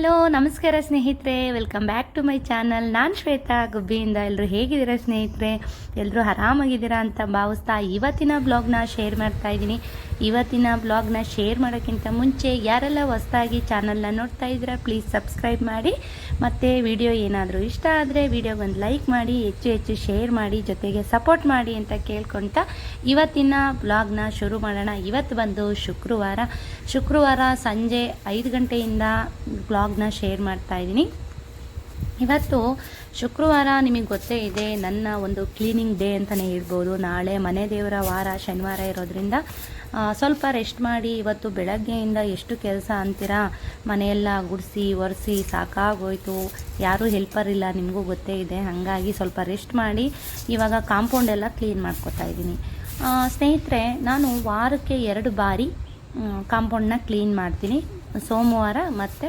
Hello, ನಮಸ್ಕಾರ ಸ್ನೇಹಿತರೆ. Welcome back to my channel ನಾನು ಶ್ವೇತಾ, ಗುಬ್ಬಿಯಿಂದ ಎಲ್ಲರೂ ಹೇಗಿದ್ದೀರಾ ಸ್ನೇಹಿತರೆ? ಎಲ್ಲರೂ ಆರಾಮಾಗಿದ್ದೀರಾ ಅಂತ ಭಾವಿಸ್ತಾ ಇವತ್ತಿನ ಬ್ಲಾಗ್ನ ಶೇರ್ ಮಾಡ್ತಾ ಇದ್ದೀನಿ. ಇವತ್ತಿನ ಬ್ಲಾಗ್ನ ಶೇರ್ ಮಾಡೋಕ್ಕಿಂತ ಮುಂಚೆ ಯಾರೆಲ್ಲ ಹೊಸದಾಗಿ ಚಾನಲ್ನ ನೋಡ್ತಾ ಇದ್ದೀರಾ ಪ್ಲೀಸ್ ಸಬ್ಸ್ಕ್ರೈಬ್ ಮಾಡಿ. ಮತ್ತು ವಿಡಿಯೋ ಏನಾದರೂ ಇಷ್ಟ ಆದರೆ ವಿಡಿಯೋಗೊಂದು ಲೈಕ್ ಮಾಡಿ, ಹೆಚ್ಚು ಹೆಚ್ಚು ಶೇರ್ ಮಾಡಿ, ಜೊತೆಗೆ ಸಪೋರ್ಟ್ ಮಾಡಿ ಅಂತ ಕೇಳ್ಕೊಳ್ತಾ ಇವತ್ತಿನ ಬ್ಲಾಗ್ನ ಶುರು ಮಾಡೋಣ. ಇವತ್ತು ಬಂದು ಶುಕ್ರವಾರ. ಶುಕ್ರವಾರ ಸಂಜೆ ಐದು ಗಂಟೆಯಿಂದ ಬ್ಲಾಗ್ನ ಶೇರ್ ಮಾಡ್ತಾ ಇದ್ದೀನಿ. ಇವತ್ತು ಶುಕ್ರವಾರ ನಿಮಗೆ ಗೊತ್ತೇ ಇದೆ, ನನ್ನ ಒಂದು ಕ್ಲೀನಿಂಗ್ ಡೇ ಅಂತಲೇ ಹೇಳ್ಬೋದು. ನಾಳೆ ಮನೆ ದೇವರ ವಾರ ಶನಿವಾರ ಇರೋದ್ರಿಂದ ಸ್ವಲ್ಪ ರೆಸ್ಟ್ ಮಾಡಿ ಇವತ್ತು ಬೆಳಗ್ಗೆಯಿಂದ ಎಷ್ಟು ಕೆಲಸ ಅಂತೀರಾ, ಮನೆಯೆಲ್ಲ ಗುಡಿಸಿ, ಒರೆಸಿ, ಸಾಕಾಗೋಯ್ತು. ಯಾರೂ ಹೆಲ್ಪರ್ ಇಲ್ಲ, ನಿಮಗೂ ಗೊತ್ತೇ ಇದೆ. ಹಾಗಾಗಿ ಸ್ವಲ್ಪ ರೆಸ್ಟ್ ಮಾಡಿ ಇವಾಗ ಕಾಂಪೌಂಡ್ ಎಲ್ಲ ಕ್ಲೀನ್ ಮಾಡ್ಕೊತಾ ಇದ್ದೀನಿ. ಸ್ನೇಹಿತರೆ, ನಾನು ವಾರಕ್ಕೆ ಎರಡು ಬಾರಿ ಕಾಂಪೌಂಡನ್ನ ಕ್ಲೀನ್ ಮಾಡ್ತೀನಿ. ಸೋಮವಾರ ಮತ್ತು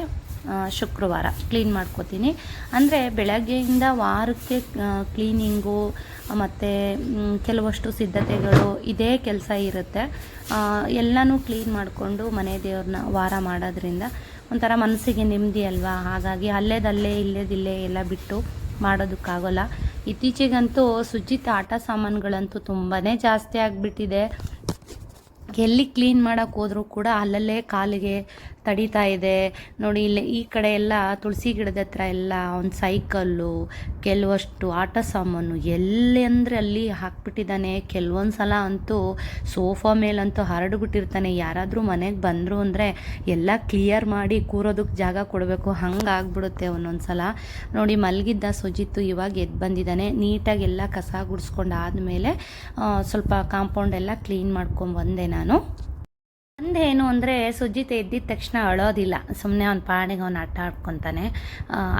ಶುಕ್ರವಾರ ಕ್ಲೀನ್ ಮಾಡ್ಕೋತೀನಿ. ಅಂದರೆ ಬೆಳಗ್ಗೆಯಿಂದ ವಾರಕ್ಕೆ ಕ್ಲೀನಿಂಗು, ಮತ್ತು ಕೆಲವಷ್ಟು ಸಿದ್ಧತೆಗಳು ಇದೇ ಕೆಲಸ ಇರುತ್ತೆ. ಎಲ್ಲನೂ ಕ್ಲೀನ್ ಮಾಡಿಕೊಂಡು ಮನೆ ದೇವ್ರನ್ನ ವಾರ ಮಾಡೋದ್ರಿಂದ ಒಂಥರ ಮನಸ್ಸಿಗೆ ನೆಮ್ಮದಿ ಅಲ್ವಾ? ಹಾಗಾಗಿ ಅಲ್ಲೇದಲ್ಲೇ, ಇಲ್ಲೇದಿಲ್ಲೇ ಎಲ್ಲ ಬಿಟ್ಟು ಮಾಡೋದಕ್ಕಾಗೋಲ್ಲ. ಇತ್ತೀಚೆಗಂತೂ ಸುಜಿತ್ ಆಟ ಸಾಮಾನುಗಳಂತೂ ತುಂಬಾ ಜಾಸ್ತಿ ಆಗಿಬಿಟ್ಟಿದೆ. ಎಲ್ಲಿ ಕ್ಲೀನ್ ಮಾಡೋಕ್ಕೆ ಕೂಡ ಅಲ್ಲಲ್ಲೇ ಕಾಲಿಗೆ ತಡೀತಾ ಇದೆ. ನೋಡಿ, ಇಲ್ಲಿ ಈ ಕಡೆ ಎಲ್ಲ ತುಳಸಿ ಗಿಡದ ಹತ್ರ ಎಲ್ಲ ಒಂದು ಸೈಕಲ್ಲು, ಕೆಲವಷ್ಟು ಆಟ ಸಾಮಾನು ಎಲ್ಲಿ ಅಂದರೆ ಅಲ್ಲಿ ಹಾಕ್ಬಿಟ್ಟಿದ್ದಾನೆ. ಕೆಲವೊಂದು ಸಲ ಅಂತೂ ಸೋಫಾ ಮೇಲಂತೂ ಹರಡ್ಬಿಟ್ಟಿರ್ತಾನೆ. ಯಾರಾದರೂ ಮನೆಗೆ ಬಂದರು ಅಂದರೆ ಎಲ್ಲ ಕ್ಲಿಯರ್ ಮಾಡಿ ಕೂರೋದಕ್ಕೆ ಜಾಗ ಕೊಡಬೇಕು. ಹಂಗೆ ಆಗ್ಬಿಡುತ್ತೆ ಒಂದೊಂದು ಸಲ ನೋಡಿ, ಮಲಗಿದ್ದ ಸುಜಿತ್ತು ಇವಾಗ ಎದ್ದು ಬಂದಿದ್ದಾನೆ. ನೀಟಾಗಿ ಎಲ್ಲ ಕಸ ಗುಡಿಸ್ಕೊಂಡು ಆದಮೇಲೆ ಸ್ವಲ್ಪ ಕಾಂಪೌಂಡ್ ಎಲ್ಲ ಕ್ಲೀನ್ ಮಾಡ್ಕೊಂಡು ಬಂದೆ ನಾನು. ಒಂದೇನು ಅಂದರೆ ಸುಜಿತ್ ಎದ್ದಿದ ತಕ್ಷಣ ಅಳೋದಿಲ್ಲ. ಸುಮ್ಮನೆ ಅವ್ನ ಪಾಡಿಗೆ ಅವ್ನು ಆಟ ಆಡ್ಕೊತಾನೆ.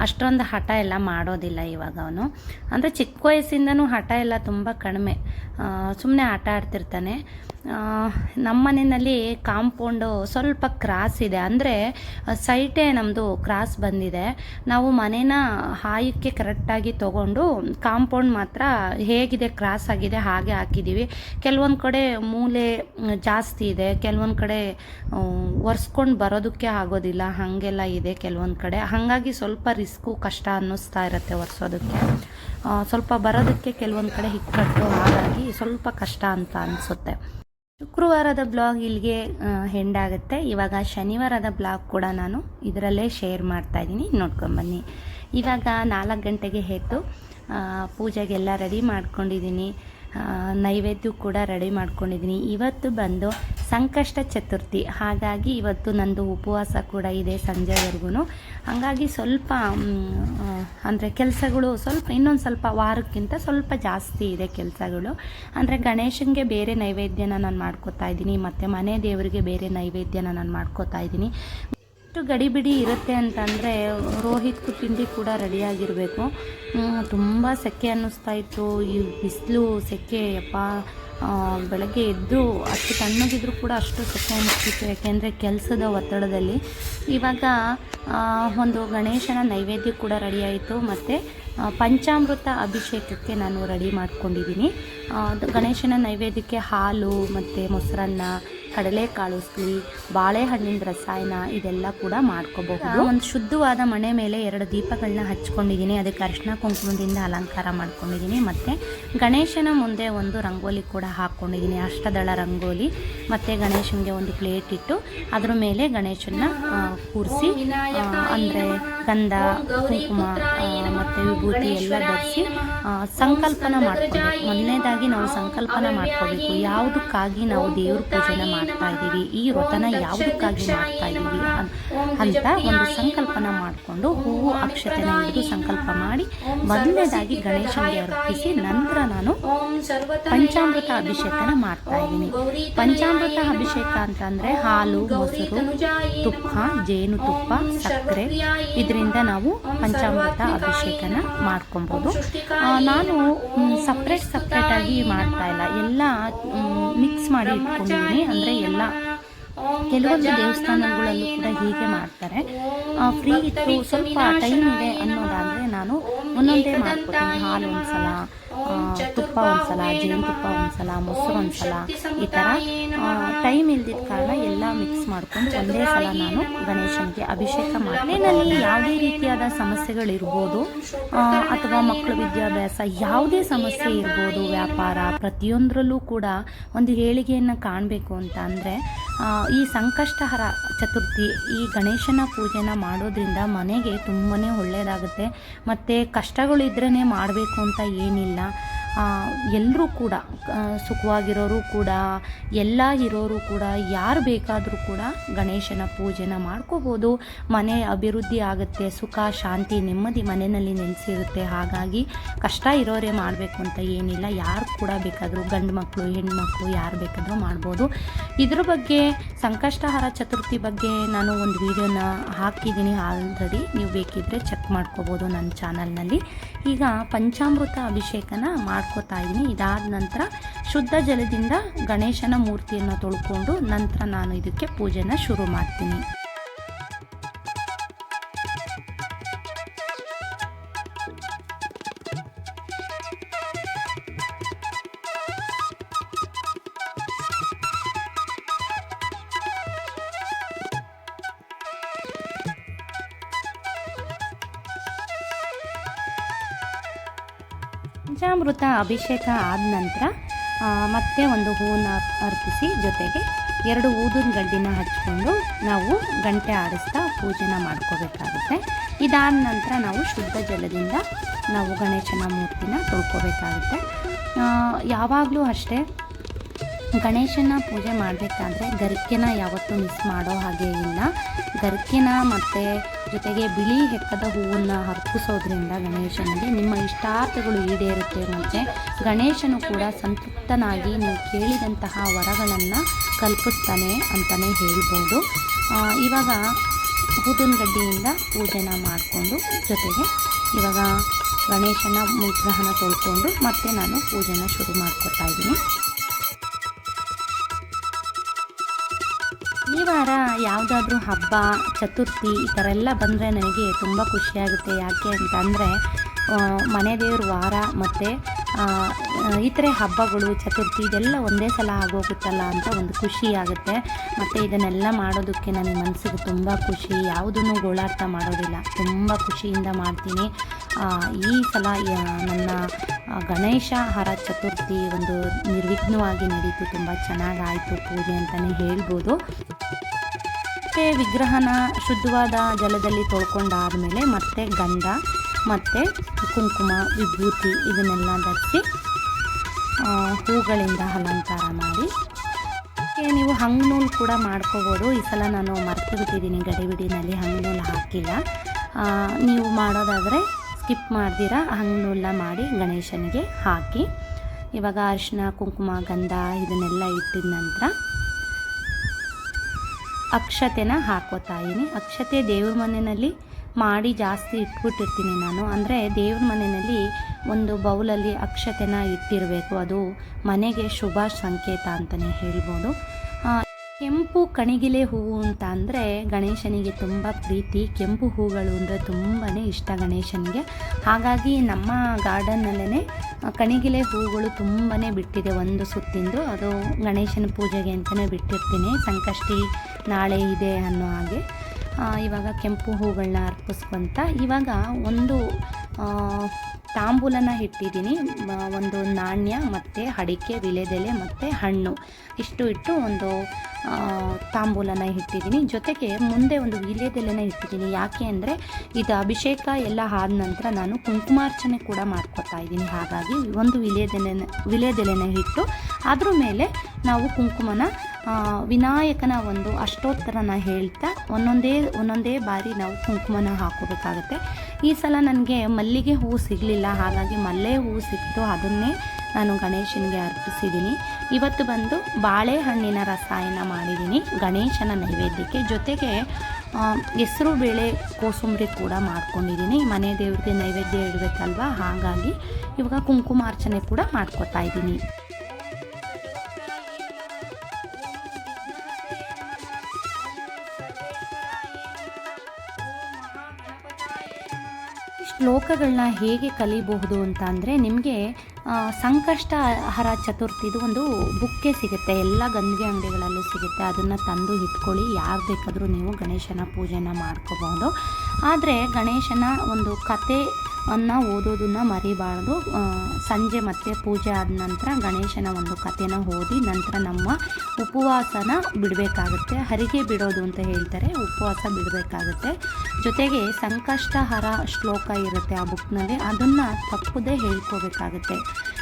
ಅಷ್ಟೊಂದು ಹಠ ಎಲ್ಲ ಮಾಡೋದಿಲ್ಲ ಇವಾಗ ಅವನು. ಅಂದರೆ ಚಿಕ್ಕ ವಯಸ್ಸಿಂದನೂ ಹಠ ಎಲ್ಲ ತುಂಬ ಕಡಿಮೆ. ಸುಮ್ಮನೆ ಆಟ ಆಡ್ತಿರ್ತಾನೆ. ನಮ್ಮ ಮನೆಯಲ್ಲಿ ಕಾಂಪೌಂಡು ಸ್ವಲ್ಪ ಕ್ರಾಸ್ ಇದೆ. ಅಂದರೆ, ಸೈಟೇ ನಮ್ಮದು ಕ್ರಾಸ್ ಬಂದಿದೆ. ನಾವು ಮನೇನ ಹಾಯಕ್ಕೆ ಕರೆಕ್ಟಾಗಿ ತೊಗೊಂಡು ಕಾಂಪೌಂಡ್ ಮಾತ್ರ ಹೇಗಿದೆ, ಕ್ರಾಸ್ ಆಗಿದೆ, ಹಾಗೆ ಹಾಕಿದ್ದೀವಿ ಕೆಲವೊಂದು ಕಡೆ ಮೂಲೆ ಜಾಸ್ತಿ ಇದೆ. ಕೆಲವೊಂದು ಕಡೆ ಒರೆಸ್ಕೊಂಡು ಬರೋದಕ್ಕೆ ಆಗೋದಿಲ್ಲ. ಹಾಗೆಲ್ಲ ಇದೆ ಕೆಲವೊಂದು ಕಡೆ. ಹಾಗಾಗಿ ಸ್ವಲ್ಪ ರಿಸ್ಕು, ಕಷ್ಟ ಅನ್ನಿಸ್ತಾ ಇರುತ್ತೆ ಒರೆಸೋದಕ್ಕೆ. ಸ್ವಲ್ಪ ಬರೋದಕ್ಕೆ ಕೆಲವೊಂದು ಕಡೆ ಹಿಕ್ಕಟ್ಟು. ಹಾಗಾಗಿ ಸ್ವಲ್ಪ ಕಷ್ಟ ಅಂತ ಅನಿಸುತ್ತೆ. ಶುಕ್ರವಾರದ ಬ್ಲಾಗ್ ಇಲ್ಲಿಗೆ ಹೆಂಡಾಗುತ್ತೆ ಇವಾಗ ಶನಿವಾರದ ಬ್ಲಾಗ್ ಕೂಡ ನಾನು ಇದರಲ್ಲೇ ಶೇರ್ ಮಾಡ್ತಾ ಇದ್ದೀನಿ. ನೋಡ್ಕೊಂಬನ್ನಿ ಇವಾಗ ನಾಲ್ಕು ಗಂಟೆಗೆ ಎದ್ದು ಪೂಜೆಗೆಲ್ಲ ರೆಡಿ ಮಾಡ್ಕೊಂಡಿದ್ದೀನಿ. ನೈವೇದ್ಯ ಕೂಡ ರೆಡಿ ಮಾಡ್ಕೊಂಡಿದ್ದೀನಿ. ಇವತ್ತು ಬಂದು ಸಂಕಷ್ಟ ಚತುರ್ಥಿ. ಹಾಗಾಗಿ ಇವತ್ತು ನಂದು ಉಪವಾಸ ಕೂಡ ಇದೆ ಸಂಜೆವರೆಗೂ ಹಾಗಾಗಿ ಸ್ವಲ್ಪ ಅಂದರೆ ಕೆಲಸಗಳು ಸ್ವಲ್ಪ, ಇನ್ನೊಂದು ಸ್ವಲ್ಪ ವಾರಕ್ಕಿಂತ ಸ್ವಲ್ಪ ಜಾಸ್ತಿ ಇದೆ ಕೆಲಸಗಳು. ಅಂದರೆ ಗಣೇಶನಿಗೆ ಬೇರೆ ನೈವೇದ್ಯನ ನಾನು ಮಾಡ್ಕೋತಾ ಇದ್ದೀನಿ. ಮತ್ತು ಮನೆ ದೇವರಿಗೆ ಬೇರೆ ನೈವೇದ್ಯನ ನಾನು ಮಾಡ್ಕೋತಾ ಇದ್ದೀನಿ. ಎಷ್ಟು ಗಡಿಬಿಡಿ ಇರುತ್ತೆ ಅಂತಂದರೆ ರೋಹಿತ್ ತಿಂಡಿ ಕೂಡ ರೆಡಿಯಾಗಿರಬೇಕು. ತುಂಬ ಸೆಕೆ ಅನ್ನಿಸ್ತಾ ಇತ್ತು. ಈ ಬಿಸಿಲು ಸೆಕೆ, ಯಪ್ಪ. ಬೆಳಗ್ಗೆ ಎದ್ದು ಅಷ್ಟು ತಣ್ಣಗಿದ್ರು ಕೂಡ ಅಷ್ಟು ಸುಖ ಅನಿಸ್ತಿತ್ತು ಯಾಕೆಂದರೆ ಕೆಲಸದ ಒತ್ತಡದಲ್ಲಿ. ಇವಾಗ ಒಂದು ಗಣೇಶನ ನೈವೇದ್ಯ ಕೂಡ ರೆಡಿಯಾಯಿತು ಮತ್ತು ಪಂಚಾಮೃತ ಅಭಿಷೇಕಕ್ಕೆ ನಾನು ರೆಡಿ ಮಾಡ್ಕೊಂಡಿದ್ದೀನಿ. ಗಣೇಶನ ನೈವೇದ್ಯಕ್ಕೆ ಹಾಲು, ಮತ್ತು ಮೊಸರನ್ನ ಕಡಲೆಕಾಳು ಉಸ್ಲಿ ಬಾಳೆಹಣ್ಣಿನ ರಸಾಯನ ಇದೆಲ್ಲ ಕೂಡ ಮಾಡ್ಕೋಬಹುದು. ಒಂದು ಶುದ್ಧವಾದ ಮನೆ ಮೇಲೆ ಎರಡು ದೀಪಗಳನ್ನ ಹಚ್ಕೊಂಡಿದ್ದೀನಿ. ಅದಕ್ಕೆ ಅರಿಶಿನ ಕುಂಕುಮದಿಂದ ಅಲಂಕಾರ ಮಾಡ್ಕೊಂಡಿದ್ದೀನಿ. ಮತ್ತು ಗಣೇಶನ ಮುಂದೆ ಒಂದು ರಂಗೋಲಿ ಕೂಡ ಹಾಕ್ಕೊಂಡಿದ್ದೀನಿ ಅಷ್ಟದಳ ರಂಗೋಲಿ. ಮತ್ತು ಗಣೇಶನಿಗೆ ಒಂದು ಪ್ಲೇಟ್ ಇಟ್ಟು ಅದರ ಮೇಲೆ ಗಣೇಶನ ಕೂರಿಸಿ ಅಂದರೆ ಗಂಧ ಕುಂಕುಮ ಮತ್ತು ವಿಭೂತಿ ಎಲ್ಲ ಧರಿಸಿ ಸಂಕಲ್ಪನ ಮಾಡ್ಕೊಬೇಕು ಮೊದಲನೇದಾಗಿ ನಾವು ಸಂಕಲ್ಪನ ಮಾಡ್ಕೋಬೇಕು. ಯಾವುದಕ್ಕಾಗಿ ನಾವು ದೇವ್ರ ಪೂಜೆನ ಮಾಡ್ತಾ ಇದ್ದೀವಿ ಈ ವ್ರತನ ಯಾವುದಕ್ಕಾಗಿ ಮಾಡ್ತಾ ಇದ್ದೀವಿ ಅಂತ ಒಂದು ಸಂಕಲ್ಪನ ಮಾಡಿಕೊಂಡು ಹೂವು ಅಕ್ಷತೆನ ಹಿಡಿದು ಸಂಕಲ್ಪ ಮಾಡಿ ಮೊದಲನೇದಾಗಿ ಗಣೇಶನಿಗೆ ಅರ್ಪಿಸಿ ನಂತರ ನಾನು ಪಂಚಾಮೃತ ಅಭಿಷೇಕನ ಮಾಡ್ತಾ ಇದ್ದೀನಿ ಪಂಚಾಮೃತ ಅಭಿಷೇಕ ಅಂತಂದರೆ ಹಾಲು ಮೊಸರು ತುಪ್ಪ ಜೇನುತುಪ್ಪ ಸಕ್ಕರೆ. ಇದರಿಂದ ನಾವು ಪಂಚಾಮೃತ ಅಭಿಷೇಕನ ಮಾಡ್ಕೊಬೋದು. ಆ, ನಾನು ಸಪ್ರೇಟ್ ಸಪ್ರೇಟಾಗಿ ಮಾಡ್ತಾ ಇಲ್ಲ. ಎಲ್ಲ ಮಿಕ್ಸ್ ಮಾಡಿ ಇಟ್ಕೊಂಡಿದ್ದೀನಿ. ಅಂದರೆ ಎಲ್ಲ ಕೆಲವೊಂದು ದೇವಸ್ಥಾನಗಳಲ್ಲೂ ಕೂಡ ಹೀಗೆ ಮಾಡ್ತಾರೆ. ಫ್ರೀ ಇತ್ತು ಸ್ವಲ್ಪ ಟೈಮ್ ಇದೆ ಅನ್ನೋದಾದರೆ ನಾನು ಒಂದೊಂದೇ ಮಾಡ್ಕೊಡ್ತೀನಿ. ಹಾಲು ಒಂದ್ಸಲ ಸಲ ತುಪ್ಪ ಒಂದ್ಸಲ ಜೇನುತುಪ್ಪ ಒಂದ್ಸಲ ಮೊಸರು ಒಂದ್ಸಲ ಈ ಥರ ಟೈಮ್ ಇಲ್ದಿದ್ದ ಕಾರಣ ಎಲ್ಲ ಮಿಕ್ಸ್ ಮಾಡ್ಕೊಂಡು ಒಂದೇ ಸಲ ನಾನು ಗಣೇಶನಿಗೆ ಅಭಿಷೇಕ ಮನೆಯಲ್ಲಿ ಯಾವುದೇ ರೀತಿಯಾದ ಸಮಸ್ಯೆಗಳಿರ್ಬೋದು. ಅಥವಾ ಮಕ್ಕಳ ವಿದ್ಯಾಭ್ಯಾಸ ಯಾವುದೇ ಸಮಸ್ಯೆ ಇರ್ಬೋದು ವ್ಯಾಪಾರ ಪ್ರತಿಯೊಂದರಲ್ಲೂ ಕೂಡ ಒಂದು ಏಳಿಗೆಯನ್ನು ಕಾಣಬೇಕು ಅಂತ ಅಂದರೆ ಈ ಸಂಕಷ್ಟಹರ ಚತುರ್ಥಿ, ಈ ಗಣೇಶನ ಪೂಜೆನ ಮಾಡೋದ್ರಿಂದ ಮನೆಗೆ ತುಂಬಾ ಒಳ್ಳೆಯದಾಗುತ್ತೆ ಮತ್ತು ಕಷ್ಟಗಳಿದ್ರೇ ಮಾಡಬೇಕು ಅಂತ ಏನಿಲ್ಲ. ಎಲ್ಲರೂ ಕೂಡ ಸುಖವಾಗಿರೋರು ಕೂಡ, ಎಲ್ಲ ಇರೋರು ಕೂಡ, ಯಾರು ಬೇಕಾದರೂ ಕೂಡ ಗಣೇಶನ ಪೂಜೆನ ಮಾಡ್ಕೋಬೋದು. ಮನೆ ಅಭಿವೃದ್ಧಿ ಆಗುತ್ತೆ, ಸುಖ, ಶಾಂತಿ, ನೆಮ್ಮದಿ ಮನೆಯಲ್ಲಿ ನೆಲೆಸಿರುತ್ತೆ. ಹಾಗಾಗಿ ಕಷ್ಟ ಇರೋರೇ ಮಾಡಬೇಕು ಅಂತ ಏನಿಲ್ಲ. ಯಾರು ಕೂಡ ಬೇಕಾದರೂ ಗಂಡು ಮಕ್ಕಳು ಹೆಣ್ಮಕ್ಳು ಯಾರು ಬೇಕಾದರೂ ಮಾಡ್ಬೋದು. ಇದ್ರ ಬಗ್ಗೆ, ಸಂಕಷ್ಟಹಾರ ಚತುರ್ಥಿ ಬಗ್ಗೆ ನಾನು ಒಂದು ವಿಡಿಯೋನ ಹಾಕಿದ್ದೀನಿ ಆಲ್ರೆಡಿ ನೀವು ಬೇಕಿದ್ದರೆ ಚೆಕ್ ಮಾಡ್ಕೋಬೋದು ನನ್ನ ಚಾನಲ್ನಲ್ಲಿ ಈಗ ಪಂಚಾಮೃತ ಅಭಿಷೇಕನ ಮಾಡ್ಕೋತಾ ಇದ್ದೀನಿ ಇದಾದ ನಂತರ ಶುದ್ಧ ಜಲದಿಂದ ಗಣೇಶನ ಮೂರ್ತಿಯನ್ನು ತೊಳ್ಕೊಂಡು ನಂತರ ನಾನು ಇದಕ್ಕೆ ಪೂಜೆನ ಶುರು ಮಾಡ್ತೀನಿ. ಅಭಿಷೇಕ ಆದ ನಂತರ ಮತ್ತೆ ಒಂದು ಹೂವನ್ನು ಅರ್ಪಿಸಿ ಜೊತೆಗೆ ಎರಡು ಊದಿನ ಗಡ್ಡಿನ ಹಚ್ಕೊಂಡು ನಾವು ಗಂಟೆ ಆಡಿಸ್ತಾ ಪೂಜೆನ ಮಾಡ್ಕೋಬೇಕಾಗುತ್ತೆ. ಇದಾದ ನಂತರ ನಾವು ಶುದ್ಧ ಜಲದಿಂದ ನಾವು ಗಣೇಶನ ಮೂರ್ತಿನ ತೊಳ್ಕೋಬೇಕಾಗುತ್ತೆ. ಯಾವಾಗಲೂ ಅಷ್ಟೇ ಗಣೇಶನ ಪೂಜೆ ಮಾಡಬೇಕಾದ್ರೆ ಗರಿಕೆನ ಯಾವತ್ತೂ ಮಿಸ್ ಮಾಡೋ ಹಾಗೆ ಇಲ್ಲ. ಗರಿಕೆನ ಮತ್ತು ಜೊತೆಗೆ ಬಿಳಿ ಹೆಕ್ಕದ ಹೂವನ್ನು ಅರ್ಪಿಸೋದ್ರಿಂದ ಗಣೇಶನಿಗೆ ನಿಮ್ಮ ಇಷ್ಟಾರ್ಥಗಳು ಈಡೇರುತ್ತೆ ಮತ್ತು ಗಣೇಶನು ಕೂಡ ಸಂತೃಪ್ತನಾಗಿ ನೀವು ಕೇಳಿದಂತಹ ವರಗಳನ್ನು ಕಲ್ಪಿಸ್ತಾನೆ ಅಂತಲೇ ಹೇಳ್ಬೋದು. ಇವಾಗ ಊದಿನ ಗಡ್ಡೆಯಿಂದ ಪೂಜೆನ ಮಾಡಿಕೊಂಡು ಜೊತೆಗೆ ಇವಾಗ ಗಣೇಶನ ವಿಗ್ರಹನ ತೊಳ್ಕೊಂಡು ಮತ್ತೆ ನಾನು ಪೂಜೆನ ಶುರು ಮಾಡ್ಕೊತಾ ಇದ್ದೀನಿ. ಈ ವಾರ ಯಾವುದಾದ್ರೂ ಹಬ್ಬ, ಚತುರ್ಥಿ ಈ ಥರ ಎಲ್ಲ ಬಂದರೆ ನನಗೆ ತುಂಬ ಖುಷಿಯಾಗುತ್ತೆ ಯಾಕೆ ಅಂತಂದರೆ ಮನೆ ದೇವ್ರ ವಾರ ಮತ್ತು ಥರ ಹಬ್ಬಗಳು, ಚತುರ್ಥಿ ಇದೆಲ್ಲ ಒಂದೇ ಸಲ ಆಗೋಗುತ್ತಲ್ಲ ಅಂತ ಒಂದು ಖುಷಿ ಆಗುತ್ತೆ. ಮತ್ತು ಇದನ್ನೆಲ್ಲ ಮಾಡೋದಕ್ಕೆ ನನಗೆ ಮನಸ್ಸಿಗೆ ತುಂಬ ಖುಷಿ. ಯಾವುದನ್ನು ಗೋಳಾರ್ಥ ಮಾಡೋದಿಲ್ಲ. ತುಂಬ ಖುಷಿಯಿಂದ ಮಾಡ್ತೀನಿ. ಈ ಸಲ ನನ್ನ ಗಣೇಶ ಹರ ಚತುರ್ಥಿ ಒಂದು ನಿರ್ವಿಘ್ನವಾಗಿ ನಡೀತು, ತುಂಬ ಚೆನ್ನಾಗಾಯಿತು ಪೂಜೆ ಅಂತಲೇ ಹೇಳ್ಬೋದು. ಮತ್ತು ವಿಗ್ರಹನ ಶುದ್ಧವಾದ ಜಲದಲ್ಲಿ ತೊಳ್ಕೊಂಡಾದಮೇಲೆ ಮತ್ತೆ ಗಂಧ, ಮತ್ತು ಕುಂಕುಮ, ವಿಭೂತಿ ಇದನ್ನೆಲ್ಲ ಧರಿಸಿ ಹೂಗಳಿಂದ ಅಲಂಕಾರ ಮಾಡಿ. ನೀವು ಹಂಗ್ನೂಲು ಕೂಡ ಮಾಡ್ಕೋಬೋದು. ಈ ಸಲ ನಾನು ಮರ್ತು ಬಿಟ್ಟಿದ್ದೀನಿ ಗಡಿಬಿಡಿನಲ್ಲಿ ಹಂಗ್ನೂಲು ಹಾಕಿಲ್ಲ. ನೀವು ಮಾಡೋದಾದರೆ ಸ್ಕಿಪ್ ಮಾಡ್ದಿರ ಹಣ್ಣುಲ್ಲ ಮಾಡಿ ಗಣೇಶನಿಗೆ ಹಾಕಿ. ಇವಾಗ ಅರಿಶಿನ ಕುಂಕುಮ, ಗಂಧ ಇದನ್ನೆಲ್ಲ ಇಟ್ಟಿದ ನಂತರ ಅಕ್ಷತೆನ ಹಾಕೋತಾ ಇದ್ದೀನಿ ಅಕ್ಷತೆ ದೇವ್ರ ಮನೆಯಲ್ಲಿ ಮಾಡಿ ಜಾಸ್ತಿ ಇಟ್ಬಿಟ್ಟಿರ್ತೀನಿ ನಾನು. ಅಂದರೆ ದೇವ್ರ ಮನೆಯಲ್ಲಿ ಒಂದು ಬೌಲಲ್ಲಿ ಅಕ್ಷತೆನ ಇಟ್ಟಿರಬೇಕು. ಅದು ಮನೆಗೆ ಶುಭ ಸಂಕೇತ ಅಂತಲೇ ಹೇಳ್ಬೋದು. ಕೆಂಪು ಕಣಿಗಿಲೆ ಹೂವು ಅಂತ ಅಂದರೆ ಗಣೇಶನಿಗೆ ತುಂಬ ಪ್ರೀತಿ. ಕೆಂಪು ಹೂಗಳು ಅಂದರೆ ತುಂಬಾ ಇಷ್ಟ ಗಣೇಶನಿಗೆ. ಹಾಗಾಗಿ ನಮ್ಮ ಗಾರ್ಡನ್ನಲ್ಲೇ ಕಣಿಗಿಲೆ ಹೂಗಳು ತುಂಬಾ ಬಿಟ್ಟಿದೆ. ಒಂದು ಸುತ್ತಿಂದು ಅದು ಗಣೇಶನ ಪೂಜೆಗೆ ಅಂತಲೇ ಬಿಟ್ಟಿರ್ತೀನಿ. ಸಂಕಷ್ಟಿ ನಾಳೆ ಇದೆ ಅನ್ನೋ ಹಾಗೆ. ಇವಾಗ ಕೆಂಪು ಹೂಗಳನ್ನ ಅರ್ಪಿಸ್ಕೊಂತ ಇವಾಗ ಒಂದು ತಾಂಬೂಲನ ಇಟ್ಟಿದ್ದೀನಿ ಒಂದು ನಾಣ್ಯ ಮತ್ತು ಅಡಿಕೆ ವಿಳೆದೆಲೆ ಮತ್ತು ಹಣ್ಣು. ಇಷ್ಟು ಇಟ್ಟು ಒಂದು ತಾಂಬೂಲನ ಇಟ್ಟಿದ್ದೀನಿ ಜೊತೆಗೆ ಮುಂದೆ ಒಂದು ವಿಲೆದೆಲೆನ ಇಟ್ಟಿದ್ದೀನಿ. ಯಾಕೆ ಅಂದರೆ ಇದು ಅಭಿಷೇಕ ಎಲ್ಲ ಆದ ನಂತರ ನಾನು ಕುಂಕುಮಾರ್ಚನೆ ಕೂಡ ಮಾಡ್ಕೊತಾ ಇದ್ದೀನಿ. ಹಾಗಾಗಿ ಒಂದು ವಿಲೆದೆಲೆನ ವಿಲೆದೆಲೆನ ಇಟ್ಟು ಅದ್ರ ಮೇಲೆ ನಾವು ಕುಂಕುಮನ ವಿನಾಯಕನ ಒಂದು ಅಷ್ಟೋತ್ತರನ ಹೇಳ್ತಾ ಒಂದೊಂದೇ ಒಂದೊಂದೇ ಬಾರಿ ನಾವು ಕುಂಕುಮನ ಹಾಕೋಬೇಕಾಗತ್ತೆ. ಈ ಸಲ ನನಗೆ ಮಲ್ಲಿಗೆ ಹೂವು ಸಿಗಲಿಲ್ಲ, ಹಾಗಾಗಿ ಮಲ್ಲೆ ಹೂವು ಸಿಕ್ತು. ಅದನ್ನೇ ನಾನು ಗಣೇಶನಿಗೆ ಅರ್ಪಿಸಿದ್ದೀನಿ. ಇವತ್ತು ಬಂದು ಬಾಳೆಹಣ್ಣಿನ ರಸಾಯನ ಮಾಡಿದ್ದೀನಿ. ಗಣೇಶನ ನೈವೇದ್ಯಕ್ಕೆ. ಜೊತೆಗೆ ಹೆಸರು ಬೇಳೆ ಕೋಸಂಬರಿ ಕೂಡ ಮಾಡ್ಕೊಂಡಿದ್ದೀನಿ. ಮನೆ ದೇವ್ರಿಗೆ ನೈವೇದ್ಯ ಇಡಬೇಕಲ್ವ? ಹಾಗಾಗಿ ಇವಾಗ ಕುಂಕುಮಾರ್ಚನೆ ಕೂಡ ಮಾಡ್ಕೊತಾ ಇದ್ದೀನಿ. ಶ್ಲೋಕಗಳನ್ನ ಹೇಗೆ ಕಲಿಬಹುದು ಅಂತ ಅಂದರೆ ನಿಮಗೆ ಸಂಕಷ್ಟ ಹರ ಚತುರ್ಥಿದು ಒಂದು ಬುಕ್ಕೆ ಸಿಗುತ್ತೆ, ಎಲ್ಲ ಗಂದಿಗೆ ಅಂಗಡಿಗಳಲ್ಲೂ ಸಿಗುತ್ತೆ, ಅದನ್ನು ತಂದು ಇಟ್ಕೊಳ್ಳಿ, ಯಾರು ಬೇಕಾದರೂ ನೀವು ಗಣೇಶನ ಪೂಜೆನ ಮಾಡ್ಕೋಬಹುದು. ಆದರೆ ಗಣೇಶನ ಒಂದು ಕತೆ ಅನ್ನ ಓದೋದನ್ನು ಮರಿಬಾರ್ದು. ಸಂಜೆ ಮತ್ತೆ ಪೂಜೆ ಆದ ನಂತರ ಗಣೇಶನ ಒಂದು ಕಥೆನ ಓದಿ ನಂತರ ನಮ್ಮ ಉಪವಾಸನ ಬಿಡಬೇಕಾಗುತ್ತೆ. ಹರಿಗೆ ಬಿಡೋದು ಅಂತ ಹೇಳ್ತಾರೆ, ಉಪವಾಸ ಬಿಡಬೇಕಾಗುತ್ತೆ. ಜೊತೆಗೆ ಸಂಕಷ್ಟಹರ ಶ್ಲೋಕ ಇರುತ್ತೆ ಆ ಬುಕ್ನಲ್ಲಿ ಅದನ್ನು ತಪ್ಪದೇ ಹೇಳ್ಕೋಬೇಕಾಗುತ್ತೆ.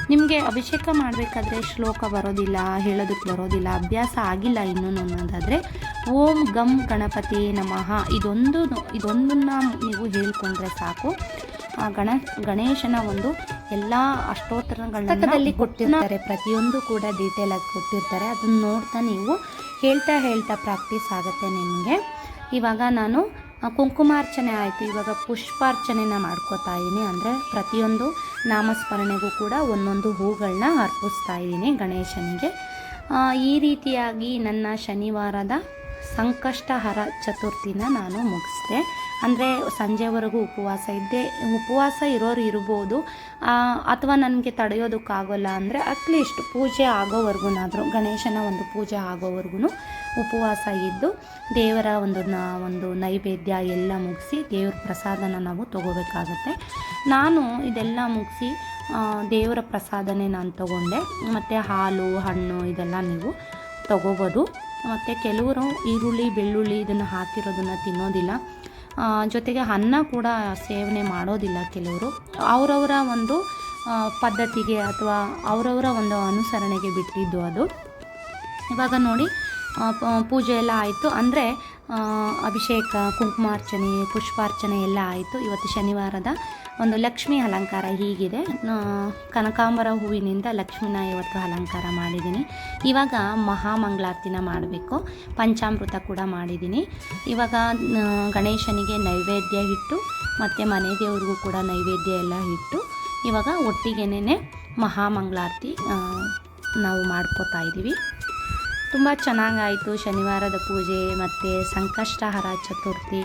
ನಿಮಗೆ ಅಭಿಷೇಕ ಮಾಡಬೇಕಾದ್ರೆ ಶ್ಲೋಕ ಬರೋದಿಲ್ಲ ಹೇಳೋದಕ್ಕೆ ಬರೋದಿಲ್ಲ, ಅಭ್ಯಾಸ ಆಗಿಲ್ಲ ಇನ್ನೂ ಅನ್ನೋದಾದರೆ, ಓಂ ಗಂ ಗಣಪತಿ ನಮಃ. ಇದೊಂದು, ಇದೊಂದನ್ನು ನೀವು ಹೇಳ್ಕೊಂಡ್ರೆ ಸಾಕು. ಆ ಗಣ ಗಣೇಶನ ಒಂದು ಎಲ್ಲ ಅಷ್ಟೋತ್ತರಗಳನ್ನ ಕೊಟ್ಟಿರ್ತಾರೆ. ಪ್ರತಿಯೊಂದು ಕೂಡ ಡೀಟೇಲ್ ಆಗಿ ಕೊಟ್ಟಿರ್ತಾರೆ. ಅದನ್ನ ನೋಡ್ತಾ ನೀವು ಹೇಳ್ತಾ ಹೇಳ್ತಾ ಪ್ರಾಕ್ಟೀಸ್ ಆಗುತ್ತೆ ನಿಮಗೆ. ಇವಾಗ ನಾನು ಕುಂಕುಮಾರ್ಚನೆ ಆಯಿತು. ಇವಾಗ ಪುಷ್ಪಾರ್ಚನೆನ ಮಾಡ್ಕೋತಾ ಇದ್ದೀನಿ ಅಂದರೆ ಪ್ರತಿಯೊಂದು ನಾಮಸ್ಮರಣೆಗೂ ಕೂಡ ಒಂದೊಂದು ಹೂಗಳನ್ನ ಅರ್ಪಿಸ್ತಾ ಇದ್ದೀನಿ ಗಣೇಶನಿಗೆ. ಈ ರೀತಿಯಾಗಿ ನನ್ನ ಶನಿವಾರದ ಸಂಕಷ್ಟಹರ ಚತುರ್ಥಿನ ನಾನು ಮುಗಿಸ್ದೆ. ಅಂದರೆ ಸಂಜೆವರೆಗೂ ಉಪವಾಸ ಇದ್ದೆ, ಉಪವಾಸ ಇರೋರು ಇರ್ಬೋದು. ಅಥವಾ ನನಗೆ ತಡೆಯೋದಕ್ಕಾಗೋಲ್ಲ ಅಂದರೆ ಅಟ್ಲೀಸ್ಟ್ ಪೂಜೆ ಆಗೋವರೆಗೂನಾದರೂ, ಗಣೇಶನ ಒಂದು ಪೂಜೆ ಆಗೋವರೆಗೂ ಉಪವಾಸ ಇದ್ದು, ದೇವರ ಒಂದು ಒಂದು ನೈವೇದ್ಯ ಎಲ್ಲ ಮುಗಿಸಿ, ದೇವ್ರ ಪ್ರಸಾದನ ನಾವು ತಗೋಬೇಕಾಗುತ್ತೆ. ನಾನು ಇದೆಲ್ಲ ಮುಗಿಸಿ ದೇವರ ಪ್ರಸಾದನೇ ನಾನು ತಗೊಂಡೆ. ಮತ್ತು ಹಾಲು, ಹಣ್ಣು ಇದೆಲ್ಲ ನೀವು ತಗೋಬೋದು. ಮತ್ತು ಕೆಲವರು ಈರುಳ್ಳಿ, ಬೆಳ್ಳುಳ್ಳಿ ಇದನ್ನು ಹಾಕಿರೋದನ್ನು ತಿನ್ನೋದಿಲ್ಲ. ಜೊತೆಗೆ ಅನ್ನ ಕೂಡ ಸೇವನೆ ಮಾಡೋದಿಲ್ಲ ಕೆಲವರು. ಅವರವರ ಒಂದು ಪದ್ಧತಿಗೆ ಅಥವಾ ಅವರವರ ಒಂದು ಅನುಸರಣೆಗೆ ಬಿಟ್ಟಿದ್ದು ಅದು. ಇವಾಗ ನೋಡಿ ಪೂಜೆ ಎಲ್ಲ ಆಯಿತು. ಅಂದರೆ ಅಭಿಷೇಕ, ಕುಂಕುಮಾರ್ಚನೆ, ಪುಷ್ಪಾರ್ಚನೆ ಎಲ್ಲ ಆಯಿತು ಇವತ್ತು ಶನಿವಾರದ. ಒಂದು ಲಕ್ಷ್ಮಿ ಅಲಂಕಾರ ಹೀಗಿದೆ. ಕನಕಾಂಬರ ಹೂವಿನಿಂದ ಲಕ್ಷ್ಮಿನ ಇವತ್ತು ಅಲಂಕಾರ ಮಾಡಿದ್ದೀನಿ. ಇವಾಗ ಮಹಾಮಂಗಳಾರತಿನ ಮಾಡಬೇಕು. ಪಂಚಾಮೃತ ಕೂಡ ಮಾಡಿದ್ದೀನಿ. ಇವಾಗ ಗಣೇಶನಿಗೆ ನೈವೇದ್ಯ ಇಟ್ಟು, ಮತ್ತು ಮನೆ ದೇವ್ರಿಗೂ ಕೂಡ ನೈವೇದ್ಯ ಎಲ್ಲ ಇಟ್ಟು, ಇವಾಗ ಒಟ್ಟಿಗೆನೇ ಮಹಾಮಂಗಳಾರತಿ ನಾವು ಮಾಡ್ಕೋತಾ ಇದ್ದೀವಿ. ತುಂಬ ಚೆನ್ನಾಗಾಯಿತು ಶನಿವಾರದ ಪೂಜೆ, ಮತ್ತು ಸಂಕಷ್ಟಹರ ಚತುರ್ಥಿ.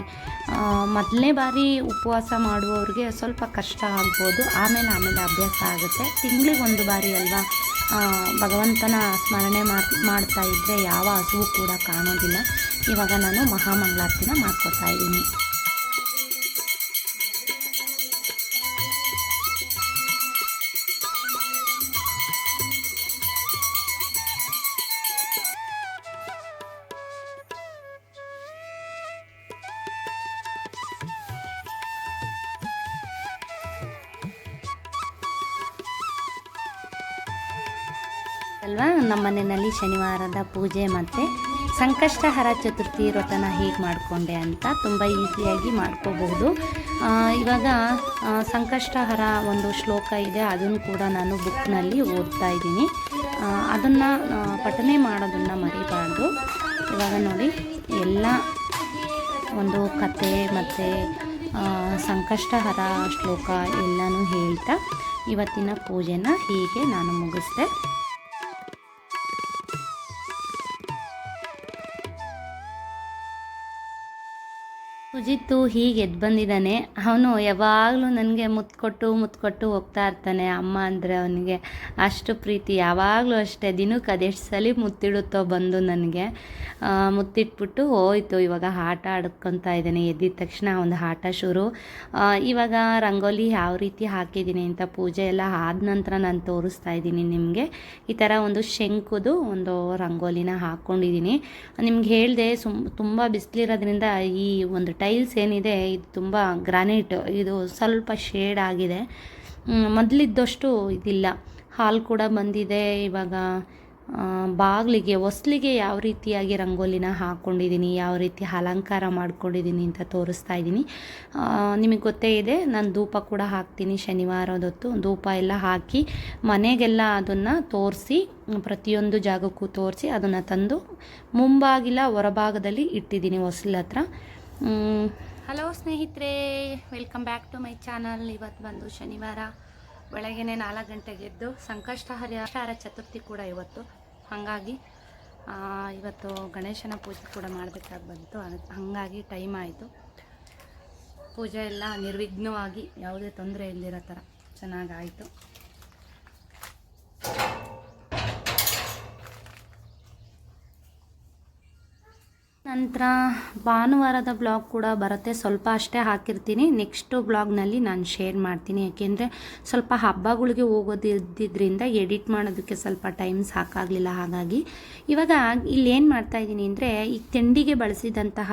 ಮೊದಲನೇ ಬಾರಿ ಉಪವಾಸ ಮಾಡುವವ್ರಿಗೆ ಸ್ವಲ್ಪ ಕಷ್ಟ ಆಗ್ಬೋದು, ಆಮೇಲೆ ಆಮೇಲೆ ಅಭ್ಯಾಸ ಆಗುತ್ತೆ. ತಿಂಗಳಿಗೆ ಒಂದು ಬಾರಿ ಅಲ್ವಾ? ಭಗವಂತನ ಸ್ಮರಣೆ ಮಾಡ್, ಮಾಡ್ತಾ ಇದ್ದರೆ ಯಾವ ಹಸುವು ಕೂಡ ಕಾಣೋದಿಲ್ಲ. ಇವಾಗ ನಾನು ಮಹಾಮಂಗಳಾರತಿನ ಮಾಡ್ಕೋತಾ ಇದ್ದೀನಿ. ಅಲ್ವಾ? ನಮ್ಮ ಮನೆಯಲ್ಲಿ ಶನಿವಾರದ ಪೂಜೆ ಮತ್ತು ಸಂಕಷ್ಟಹರ ಚತುರ್ಥಿ ವ್ರತನ ಹೇಗೆ ಮಾಡಿಕೊಂಡೆ ಅಂತ ತುಂಬ ಈಸಿಯಾಗಿ ಮಾಡ್ಕೋಬಹುದು. ಇವಾಗ ಸಂಕಷ್ಟಹರ ಒಂದು ಶ್ಲೋಕ ಇದೆ, ಅದನ್ನು ಕೂಡ ನಾನು ಬುಕ್ನಲ್ಲಿ ಓದ್ತಾ ಇದ್ದೀನಿ. ಅದನ್ನು ಪಠನೆ ಮಾಡೋದನ್ನು ಮರಿಬಾರ್ದು. ಇವಾಗ ನೋಡಿ, ಎಲ್ಲ ಒಂದು ಕತೆ ಮತ್ತು ಸಂಕಷ್ಟಹರ ಶ್ಲೋಕ ಎಲ್ಲನೂ ಹೇಳ್ತಾ ಇವತ್ತಿನ ಪೂಜೆನ ಹೀಗೆ ನಾನು ಮುಗಿಸ್ದೆ. ಸುಜಿತ್ತು ಹೀಗೆ ಎದ್ದು ಬಂದಿದ್ದಾನೆ ಅವನು ಯಾವಾಗಲೂ ನನಗೆ ಮುತ್ಕೊಟ್ಟು ಕೊಟ್ಟು ಮುತ್ತು ಕೊಟ್ಟು ಹೋಗ್ತಾ ಇರ್ತಾನೆ ಅಮ್ಮ ಅಂದರೆ ಅವನಿಗೆ ಅಷ್ಟು ಪ್ರೀತಿ. ಯಾವಾಗಲೂ ಅಷ್ಟೇ, ದಿನಕ್ಕೆ ಅದೆಷ್ಟು ಸಲ ಮುತ್ತಿಡುತ್ತೋ ಬಂದು ನನಗೆ. ಮುತ್ತಿಟ್ಬಿಟ್ಟು ಹೋಯ್ತು. ಇವಾಗ ಆಟ ಆಡ್ಕೊತಾ ಇದ್ದಾನೆ. ಎದ್ದಿದ ತಕ್ಷಣ ಒಂದು ಆಟ ಶುರು. ಇವಾಗ ರಂಗೋಲಿ ಯಾವ ರೀತಿ ಹಾಕಿದ್ದೀನಿ ಅಂತ ಪೂಜೆ ಎಲ್ಲ ಆದ ನಂತರ ನಾನು ತೋರಿಸ್ತಾ ಇದ್ದೀನಿ ನಿಮಗೆ. ಈ ಥರ ಒಂದು ಶಂಕುದು ಒಂದು ರಂಗೋಲಿನ ಹಾಕ್ಕೊಂಡಿದ್ದೀನಿ ನಿಮ್ಗೆ ಹೇಳಿದೆ ಸುಮ್, ತುಂಬ ಬಿಸಿಲಿರೋದ್ರಿಂದ ಈ ಒಂದು ಟೈಲ್ಸ್ ಏನಿದೆ, ಇದು ತುಂಬ ಗ್ರಾನೈಟ್ ಇದು ಸ್ವಲ್ಪ ಶೇಡ್ ಆಗಿದೆ. ಮೊದಲಿದ್ದಷ್ಟು ಇದಿಲ್ಲ. ಹಾಲು ಕೂಡ ಬಂದಿದೆ. ಇವಾಗ ಬಾಗಿಲಿಗೆ, ಹೊಸ್ಲಿಗೆ ಯಾವ ರೀತಿಯಾಗಿ ರಂಗೋಲಿನ ಹಾಕ್ಕೊಂಡಿದ್ದೀನಿ ಯಾವ ರೀತಿ ಅಲಂಕಾರ ಮಾಡ್ಕೊಂಡಿದ್ದೀನಿ ಅಂತ ತೋರಿಸ್ತಾ ಇದ್ದೀನಿ. ನಿಮಗೆ ಗೊತ್ತೇ ಇದೆ, ನಾನು ಧೂಪ ಕೂಡ ಹಾಕ್ತೀನಿ ಶನಿವಾರದೊತ್ತು ಧೂಪ ಎಲ್ಲ ಹಾಕಿ ಮನೆಗೆಲ್ಲ ಅದನ್ನು ತೋರಿಸಿ, ಪ್ರತಿಯೊಂದು ಜಾಗಕ್ಕೂ ತೋರಿಸಿ ಅದನ್ನು ತಂದು ಮುಂಬಾಗಿಲ ಹೊರಭಾಗದಲ್ಲಿ ಇಟ್ಟಿದ್ದೀನಿ ಹೊಸ್ಲ ಹತ್ರ. ಹಲೋ ಸ್ನೇಹಿತರೆ, welcome back to my channel. ಇವತ್ತು ಬಂದು ಶನಿವಾರ ಬೆಳಗ್ಗೆ ನಾಲ್ಕು ಗಂಟೆಗೆ ಎದ್ದು ಸಂಕಷ್ಟ ಹರಿಹಾರ ಚತುರ್ಥಿ ಕೂಡ ಇವತ್ತು. ಹಾಗಾಗಿ ಇವತ್ತು ಗಣೇಶನ ಪೂಜೆ ಕೂಡ ಮಾಡಬೇಕಾಗಿ ಬಂತು. ಹಾಗಾಗಿ ಟೈಮ್ ಆಯಿತು. ಪೂಜೆ ಎಲ್ಲ ನಿರ್ವಿಘ್ನವಾಗಿ, ಯಾವುದೇ ತೊಂದರೆ ಇಲ್ಲದಿರೋ ಥರ ಚೆನ್ನಾಗಾಯಿತು ನಂತರ ಭಾನುವಾರದ ಬ್ಲಾಗ್ ಕೂಡ ಬರುತ್ತೆ. ಸ್ವಲ್ಪ ಅಷ್ಟೇ ಹಾಕಿರ್ತೀನಿ. ನೆಕ್ಸ್ಟು ಬ್ಲಾಗ್ನಲ್ಲಿ ನಾನು ಶೇರ್ ಮಾಡ್ತೀನಿ. ಯಾಕೆಂದರೆ ಸ್ವಲ್ಪ ಹಬ್ಬಗಳಿಗೆ ಹೋಗೋದಿದ್ದರಿಂದ ಎಡಿಟ್ ಮಾಡೋದಕ್ಕೆ ಸ್ವಲ್ಪ ಟೈಮ್ ಸಾಕಾಗಲಿಲ್ಲ. ಹಾಗಾಗಿ ಇವಾಗ ಇಲ್ಲಿ ಏನು ಮಾಡ್ತಾಯಿದ್ದೀನಿ ಅಂದರೆ ಈ ತಿಂಡಿಗೆ ಬಳಸಿದಂತಹ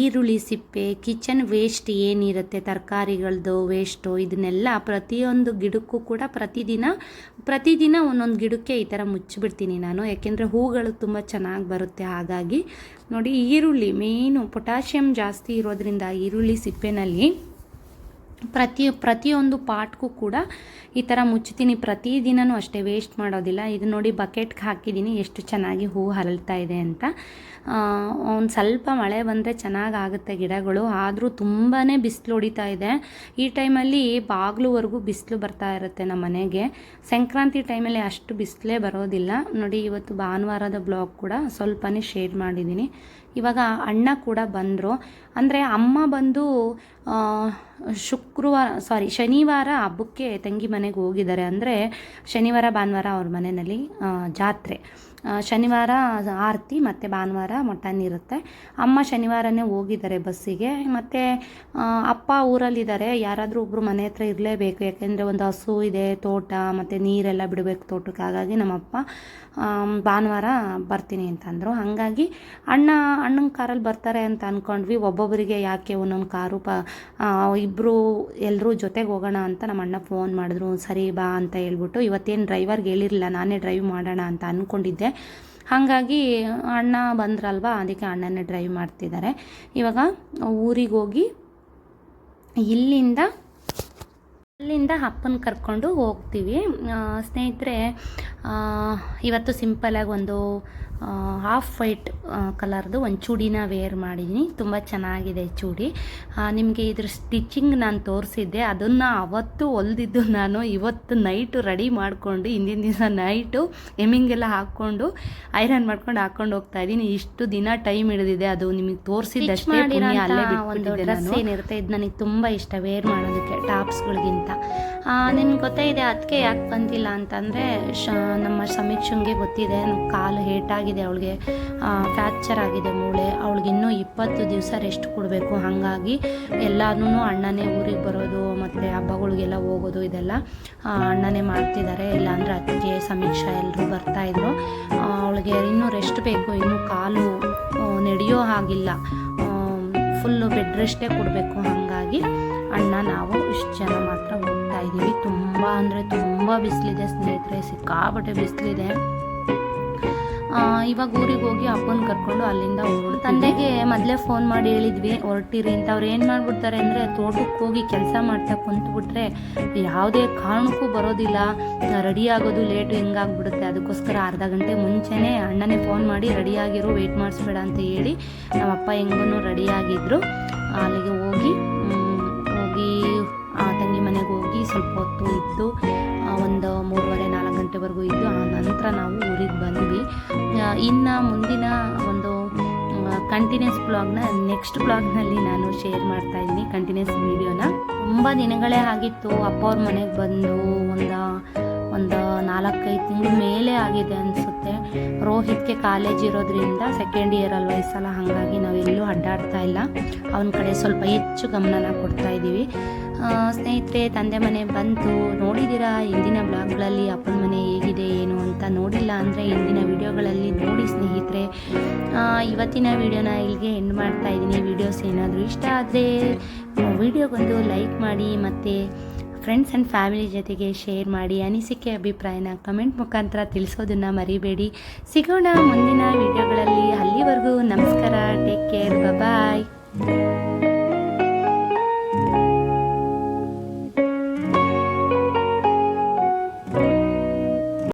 ಈರುಳ್ಳಿ ಸಿಪ್ಪೆ ಕಿಚನ್ ವೇಸ್ಟ್ ಏನಿರುತ್ತೆ ತರಕಾರಿಗಳದ್ದು ವೇಸ್ಟು ಇದನ್ನೆಲ್ಲ ಪ್ರತಿಯೊಂದು ಗಿಡಕ್ಕೂ ಕೂಡ ಪ್ರತಿದಿನ ಪ್ರತಿದಿನ ಒಂದೊಂದು ಗಿಡಕ್ಕೆ ಈ ಥರ ಮುಚ್ಚಿಬಿಡ್ತೀನಿ ನಾನು. ಯಾಕೆಂದರೆ ಹೂಗಳು ತುಂಬ ಚೆನ್ನಾಗಿ ಬರುತ್ತೆ. ಹಾಗಾಗಿ ನೋಡಿ ಈರುಳ್ಳಿ ಮೇನು ಪೊಟ್ಯಾಷಿಯಮ್ ಜಾಸ್ತಿ ಇರೋದ್ರಿಂದ ಈರುಳ್ಳಿ ಸಿಪ್ಪೆನಲ್ಲಿ ಪ್ರತಿ, ಪ್ರತಿಯೊಂದು ಪಾಟ್ಗೂ ಕೂಡ ಈ ಥರ ಮುಚ್ತೀನಿ ಪ್ರತಿದಿನವೂ ಅಷ್ಟೇ, ವೇಸ್ಟ್ ಮಾಡೋದಿಲ್ಲ. ಇದು ನೋಡಿ ಬಕೆಟ್ಗೆ ಹಾಕಿದ್ದೀನಿ, ಎಷ್ಟು ಚೆನ್ನಾಗಿ ಹೂ ಹರಳ್ತಾ ಇದೆ ಅಂತ. ಒಂದು ಸ್ವಲ್ಪ ಮಳೆ ಬಂದರೆ ಚೆನ್ನಾಗಾಗುತ್ತೆ ಗಿಡಗಳು. ಆದರೂ ತುಂಬಾ ಬಿಸಿಲು ಹೊಡಿತಾ ಇದೆ. ಈ ಟೈಮಲ್ಲಿ ಬಾಗಿಲುವರೆಗೂ ಬಿಸಿಲು ಬರ್ತಾ ಇರುತ್ತೆ ನಮ್ಮ ಮನೆಗೆ. ಸಂಕ್ರಾಂತಿ ಟೈಮಲ್ಲಿ ಅಷ್ಟು ಬಿಸಿಲೇ ಬರೋದಿಲ್ಲ. ನೋಡಿ, ಇವತ್ತು ಭಾನುವಾರದ ಬ್ಲಾಗ್ ಕೂಡ ಸ್ವಲ್ಪನೇ ಶೇರ್ ಮಾಡಿದ್ದೀನಿ. ಇವಾಗ ಅಣ್ಣ ಕೂಡ ಬಂದರು. ಅಂದರೆ ಅಮ್ಮ ಬಂದು ಶುಕ್ರವಾರ ಸಾರಿ ಶನಿವಾರ ಹಬ್ಬಕ್ಕೆ ತಂಗಿ ಮನೆಗೆ ಹೋಗಿದ್ದಾರೆ. ಅಂದರೆ ಶನಿವಾರ, ಭಾನುವಾರ ಅವ್ರ ಮನೆಯಲ್ಲಿ ಜಾತ್ರೆ. ಶನಿವಾರ ಆರತಿ ಮತ್ತು ಭಾನುವಾರ ಮಟನ್ ಇರುತ್ತೆ. ಅಮ್ಮ ಶನಿವಾರನೇ ಹೋಗಿದ್ದಾರೆ ಬಸ್ಸಿಗೆ. ಮತ್ತು ಅಪ್ಪ ಊರಲ್ಲಿದ್ದಾರೆ. ಯಾರಾದರೂ ಒಬ್ಬರು ಮನೆ ಹತ್ರ ಇರಲೇಬೇಕು. ಯಾಕೆಂದರೆ ಒಂದು ಹಸು ಇದೆ, ತೋಟ, ಮತ್ತು ನೀರೆಲ್ಲ ಬಿಡಬೇಕು ತೋಟಕ್ಕೆ. ಹಾಗಾಗಿ ನಮ್ಮಪ್ಪ ಭಾನುವಾರ ಬರ್ತೀನಿ ಅಂತಂದರು ಹಾಗಾಗಿ ಅಣ್ಣ, ಅಣ್ಣನ ಕಾರಲ್ಲಿ ಬರ್ತಾರೆ ಅಂತ ಅಂದ್ಕೊಂಡ್ವಿ ಒಬ್ಬೊಬ್ಬರಿಗೆ ಯಾಕೆ ಒಂದೊಂದು ಕಾರು ಪ ಇಬ್ಬರು ಎಲ್ಲರೂ ಜೊತೆಗೆ ಹೋಗೋಣ ಅಂತ ನಮ್ಮ ಅಣ್ಣ ಫೋನ್ ಮಾಡಿದ್ರು. ಸರಿ ಬಾ ಅಂತ ಹೇಳ್ಬಿಟ್ಟು. ಇವತ್ತೇನು ಡ್ರೈವರ್ಗೆ ಹೇಳಿರಲಿಲ್ಲ. ನಾನೇ ಡ್ರೈವ್ ಮಾಡೋಣ ಅಂತ ಅಂದ್ಕೊಂಡಿದ್ದೆ ಹಾಗಾಗಿ ಅಣ್ಣ ಬಂದ್ರಲ್ವ? ಅದಕ್ಕೆ ಅಣ್ಣನೇ ಡ್ರೈವ್ ಮಾಡ್ತಿದ್ದಾರೆ ಇವಾಗ ಊರಿಗೆ ಹೋಗಿ ಇಲ್ಲಿಂದ ಅಲ್ಲಿಂದ ಅಪ್ಪನ ಕರ್ಕೊಂಡು ಹೋಗ್ತೀವಿ. ಸ್ನೇಹಿತರೆ ಇವತ್ತು ಸಿಂಪಲಾಗಿ ಒಂದು ಹಾಫ್ ವೈಟ್ ಕಲರ್ದು ಒಂದು ಚೂಡಿನ ವೇರ್ ಮಾಡಿದ್ದೀನಿ ತುಂಬ ಚೆನ್ನಾಗಿದೆ ಚೂಡಿ. ನಿಮಗೆ ಇದ್ರ ಸ್ಟಿಚಿಂಗ್ ನಾನು ತೋರಿಸಿದ್ದೆ. ಅದನ್ನು ಅವತ್ತು ಹೊಲ್ದಿದ್ದು ನಾನು ಇವತ್ತು ನೈಟು ರೆಡಿ ಮಾಡಿಕೊಂಡು ಹಿಂದಿನ ದಿವಸ ನೈಟು ಎಮ್ಮಿಂಗೆಲ್ಲ ಹಾಕ್ಕೊಂಡು ಐರನ್ ಮಾಡ್ಕೊಂಡು ಹಾಕ್ಕೊಂಡು ಹೋಗ್ತಾ ಇದ್ದೀನಿ ಇಷ್ಟು ದಿನ ಟೈಮ್ ಹಿಡಿದಿದೆ. ಅದು ನಿಮಗೆ ತೋರಿಸಿದ್ದಷ್ಟೇ ಅಲ್ಲೇ ಒಂದು ಡ್ರೆಸ್. ಏನಿರುತ್ತೆ? ಇದು ನನಗೆ ತುಂಬ ಇಷ್ಟ ವೇರ್ ಮಾಡೋದಕ್ಕೆ ಟಾಪ್ಸ್ಗಳಿಗಿಂತ ನಿಮ್ಗೆ ಗೊತ್ತೇ ಇದೆ ಅದಕ್ಕೆ ಯಾಕೆ ಬಂದಿಲ್ಲ ಅಂತಂದರೆ ಶ ನಮ್ಮ ಸಮೀಕ್ಷೆಗೆ ಗೊತ್ತಿದೆ. ನಮ್ಮ ಕಾಲು ಹೇಟಾಗಿದೆ ಅವಳಿಗೆ ಫ್ರ್ಯಾಕ್ಚರ್ ಆಗಿದೆ ಮೂಳೆ, ಅವಳಿಗೆ ಇನ್ನೂ ಇಪ್ಪತ್ತು ದಿವಸ ರೆಸ್ಟ್ ಕೊಡಬೇಕು. ಹಾಗಾಗಿ ಎಲ್ಲಾನು ಅಣ್ಣನೇ ಊರಿಗೆ ಬರೋದು, ಮತ್ತು ಹಬ್ಬಗಳಿಗೆಲ್ಲ ಹೋಗೋದು ಇದೆಲ್ಲ ಅಣ್ಣನೇ ಮಾಡ್ತಿದ್ದಾರೆ. ಇಲ್ಲಾಂದರೆ ಅತ್ತಿಗೆ ಸಮೀಕ್ಷಾ ಎಲ್ಲರೂ ಬರ್ತಾಯಿದ್ರು ಅವಳಿಗೆ ಇನ್ನೂ ರೆಸ್ಟ್ ಬೇಕು, ಇನ್ನೂ ಕಾಲು ನಡೆಯೋ ಹಾಗಿಲ್ಲ. ಫುಲ್ಲು ಬೆಡ್ ರೆಸ್ಟೇ ಕೊಡಬೇಕು. ಹಾಗಾಗಿ ಅಣ್ಣ, ನಾವು ಇಷ್ಟು ಜನ ಮಾತ್ರ ಹೋಗ್ತಾ ಇದ್ದೀವಿ ತುಂಬ ಅಂದರೆ ತುಂಬ ಬಿಸಿಲಿದೆ ಸ್ನೇಹಿತರೆ, ಸಿಕ್ಕಾಪಟ್ಟೆ ಬಿಸಿಲಿದೆ. ಇವಾಗ ಊರಿಗೆ ಹೋಗಿ ಅಪ್ಪನ ಕರ್ಕೊಂಡು ಅಲ್ಲಿಂದ. ತಂದೆಗೆ ಮೊದಲೇ ಫೋನ್ ಮಾಡಿ ಹೇಳಿದ್ವಿ, ಹೊರಟಿರಿ ಅಂತ. ಅವ್ರು ಏನು ಮಾಡ್ಬಿಡ್ತಾರೆ ಅಂದರೆ ತೋಟಕ್ಕೆ ಹೋಗಿ ಕೆಲಸ ಮಾಡ್ತಾ ಕುಂತ್ಬಿಟ್ರೆ ಯಾವುದೇ ಕಾರಣಕ್ಕೂ ಬರೋದಿಲ್ಲ. ರೆಡಿ ಆಗೋದು ಲೇಟ್ ಹಿಂಗಾಗ್ಬಿಡುತ್ತೆ. ಅದಕ್ಕೋಸ್ಕರ ಅರ್ಧ ಗಂಟೆ ಮುಂಚೆನೇ ಅಣ್ಣನೇ ಫೋನ್ ಮಾಡಿ ರೆಡಿಯಾಗಿರು ವೆಯ್ಟ್ ಮಾಡಿಸ್ಬೇಡ ಅಂತ ಹೇಳಿ ನಮ್ಮಪ್ಪ ಹೆಂಗೂ ರೆಡಿಯಾಗಿದ್ದರು ಅಲ್ಲಿಗೆ ಹೋಗಿ ಹೋಗಿ ಆ ತಂಗಿ ಮನೆಗೆ ಹೋಗಿ ಸ್ವಲ್ಪ ಹೊತ್ತು ಇತ್ತು ಒಂದು ನಾಲ್ಕು ಗಂಟೆವರೆಗೂ ಇದ್ದು, ಆ ನಂತರ ನಾವು ಊರಿಗೆ ಬಂದ್ವಿ. ಇನ್ನು ಮುಂದಿನ ಒಂದು ಕಂಟಿನ್ಯೂಸ್ ಬ್ಲಾಗ್ನ ನೆಕ್ಸ್ಟ್ ಬ್ಲಾಗ್ನಲ್ಲಿ ನಾನು ಶೇರ್ ಮಾಡ್ತಾ ಇದ್ದೀನಿ ಕಂಟಿನ್ಯೂಸ್ ವೀಡಿಯೋನ ತುಂಬ ದಿನಗಳೇ ಆಗಿತ್ತು ಅಪ್ಪ ಅವ್ರ ಮನೆಗೆ ಬಂದು, ಒಂದು ಒಂದು ನಾಲ್ಕೈದು ತಿಂಗಳ ಮೇಲೆ ಆಗಿದೆ ಅನಿಸುತ್ತೆ. ರೋಹಿತ್ಗೆ ಕಾಲೇಜ್ ಇರೋದ್ರಿಂದ ಸೆಕೆಂಡ್ ಇಯರ್ ಅಲ್ವಾ ಈ ಸಲ? ಹಾಗಾಗಿ ನಾವೆಲ್ಲೂ ಅಡ್ಡಾಡ್ತಾ ಇಲ್ಲ. ಅವನ ಕಡೆ ಸ್ವಲ್ಪ ಹೆಚ್ಚು ಗಮನನ ಕೊಡ್ತಾ ಇದ್ದೀವಿ ಸ್ನೇಹಿತರೆ, ತಂದೆ ಮನೆ ಬಂತು ನೋಡಿದ್ದೀರಾ ಇಂದಿನ ಬ್ಲಾಗ್ಗಳಲ್ಲಿ ಅಪ್ಪನ ಮನೆ ಹೇಗಿದೆ, ಏನು ಅಂತ ನೋಡಿಲ್ಲ ಅಂದರೆ ಇಂದಿನ ವಿಡಿಯೋಗಳಲ್ಲಿ ನೋಡಿ ಸ್ನೇಹಿತರೆ. ಇವತ್ತಿನ ವಿಡಿಯೋನ ಇಲ್ಲಿಗೆ ಎಂಡ್ ಮಾಡ್ತಾ ಇದ್ದೀನಿ ವಿಡಿಯೋಸ್ ಏನಾದರೂ ಇಷ್ಟ ಆದರೆ ವಿಡಿಯೋಗೊಂದು ಲೈಕ್ ಮಾಡಿ ಮತ್ತು ಫ್ರೆಂಡ್ಸ್ ಆ್ಯಂಡ್ ಫ್ಯಾಮಿಲಿ ಜೊತೆಗೆ ಶೇರ್ ಮಾಡಿ ಅನಿಸಿಕೆ, ಅಭಿಪ್ರಾಯನ ಕಮೆಂಟ್ ಮುಖಾಂತರ ತಿಳಿಸೋದನ್ನು ಮರಿಬೇಡಿ. ಸಿಗೋಣ ಮುಂದಿನ ವಿಡಿಯೋಗಳಲ್ಲಿ ಅಲ್ಲಿವರೆಗೂ ನಮಸ್ಕಾರ. Take care bye